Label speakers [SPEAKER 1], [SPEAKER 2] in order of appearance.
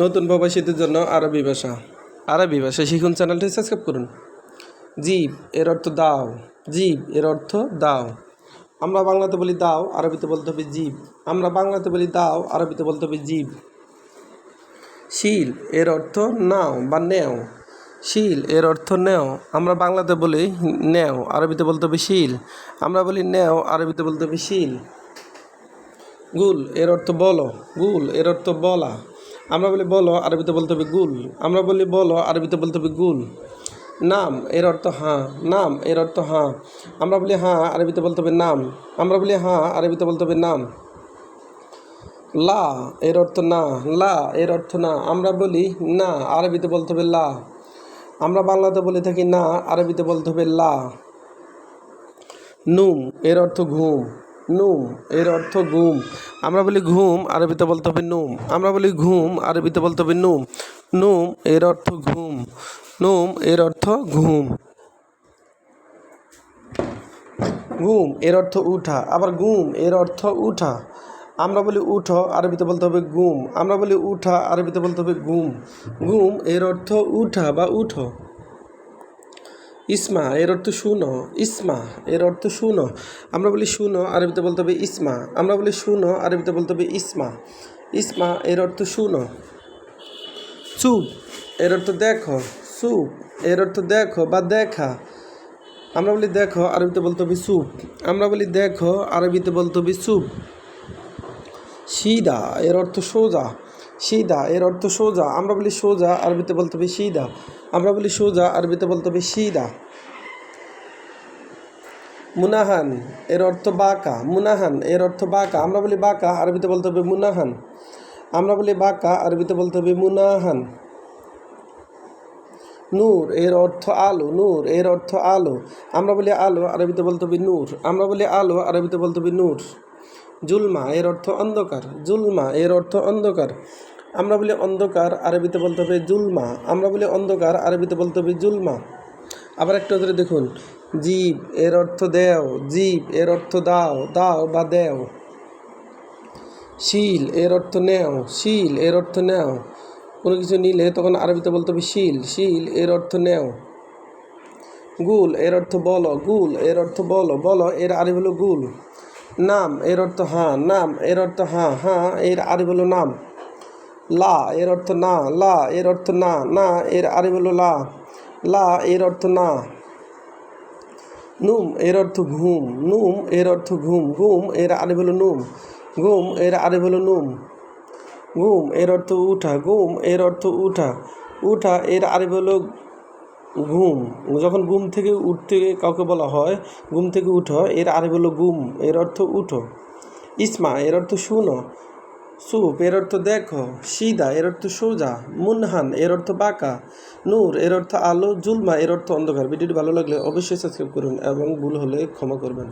[SPEAKER 1] নতুন প্রবাসীদের জন্য আরবি ভাষা। আরবি ভাষা শিখুন, চ্যানেলটি সাবস্ক্রাইব করুন। জীব এর অর্থ দাও। জীব এর অর্থ দাও। আমরা বাংলাতে বলি দাও, আরবিতে বলতে হবে জীব। আমরা বাংলাতে বলি দাও, আরবিতে বলতে হবে জীব। শিল এর অর্থ নাও বা নেও। শিল এর অর্থ নেও। আমরা বাংলাতে বলি নেও, আরবিতে বলতে হবে শিল। আমরা বলি নেও, আরবিতে বলতে হবে শিল। গুল এর অর্থ বলো। গুল এর অর্থ বলা। আমরা বলি, বলো, আরবিতে বলতে হবে গুল। আমরা বলি, বলো, আরবিতে বলতে হবে গুল। নাম, এর অর্থ হাঁ। নাম, এর অর্থ হাঁ। আমরা বলি, হাঁ, আরবিতে বলতে হবে নাম। আমরা বলি, হাঁ, আরবিতে বলতে হবে নাম। লা, এর অর্থ না। লা, এর অর্থ না। আমরা বলি, না, আরবিতে বলতে হবে লা। আমরা বাংলাতে বলে থাকি, না, আরবিতে বলতে হবে লা। নুম, এর অর্থ ঘুম। নুম, এর অর্থ ঘুম। আমরা বলি ঘুম, আরবিতে বলতে হবে নুম। আমরা বলি ঘুম, আরবিতে বলতে হবে নুম। নুম, এর অর্থ ঘুম। নুম, এর অর্থ ঘুম। ঘুম, এর অর্থ উঠা। আবার ঘুম, এর অর্থ উঠা। আমরা বলি উঠো, আরবিতে বলতে হবে ঘুম। আমরা বলি উঠা, আরবিতে বলতে হবে ঘুম। ঘুম, এর অর্থ উঠা বা উঠো। ইসমা, এর অর্থ শুনো। ইসমা, এর অর্থ শুনো। আমরা বলি শুনো, আরবিতে বলতে হবে ইসমা। আমরা বলি শুনো, আরবিতে বলতে হবে ইসমা। ইসমা, এর অর্থ শুনো। চুপ এর অর্থ দেখো। সুপ, এর অর্থ দেখো বা দেখা। আমরা বলি দেখো, আরবিতে বলতে হবে সুপ। আমরা বলি দেখো, আরবিতে বলতে হবে সুপ। সিদা এর অর্থ সোজা। সিদা এর অর্থ সোজা। আমরা বলি সোজা, আরবিতে বলতে হবে সিদা আমরা বলি সোজা, আরবিতে বলতে হবে সিদা। মুনাহান, এর অর্থ বাঁকা। মুনাহান, এর অর্থ বাঁকা। আমরা বলি বাঁকা, আরবিতে বলতে হবে মুনাহান। আমরা বলি বাঁকা, আরবিতে বলতে হবে মুনাহান। নূর, এর অর্থ আলো। নূর, এর অর্থ আলো। আমরা বলি আলো, আরবিতে বলতে হবে নূর। আমরা বলি আলো, আরবিতে বলতে হবে নূর। জুলমা, এর অর্থ অন্ধকার। জুলমা, এর অর্থ অন্ধকার। আমরা বলি অন্ধকার, আরবিতে বলতে হবে জুলমা। আমরা বলি অন্ধকার, আরবিতে বলতে হবে জুলমা। আবার একটা ধরে দেখুন, জীব, এর অর্থ দেও, জীব, এর অর্থ দাও দাও বা দেও। শিল, এর অর্থ নেও, শিল, এর অর্থ নেও। কোনো কিছু নিলে তখন আরবিতে বলতে হবে শিল শিল, এর অর্থ নেও। গুল, এর অর্থ বলো, গুল, এর অর্থ বলো বলো, এর আরবি হলো গুল। নাম, এর অর্থ হাঁ, নাম, এর অর্থ হাঁ হাঁ, এর আরবি হলো নাম। লা, এর অর্থ না, লা, এর অর্থ না না, এর আরে হলো লা লা, এর অর্থ না। নুম, এর অর্থ ঘুম, নুম, এর অর্থ ঘুম ঘুম, এর আরে হলো নুম, ঘুম, এর আরে হলো নুম, ঘুম, এর অর্থ উঠা, ঘুম, এর অর্থ উঠা উঠা, এর আরে হলো ঘুম, যখন ঘুম থেকে উঠতে কাউকে বলা হয়, ঘুম থেকে উঠো, এর আরে হলো ঘুম, এর অর্থ উঠো। ইসমা, এর অর্থ শুনো সুপ এর অর্থ দেখো, সিদা, এর অর্থ সোজা, মুনহান, এর অর্থ বাঁকা, নূর, এর অর্থ আলো, জুলমা, এর অর্থ অন্ধকার। ভিডিওটি ভালো লাগলে অবশ্যই সাবস্ক্রাইব করুন এবং ভুল হলে ক্ষমা করবেন।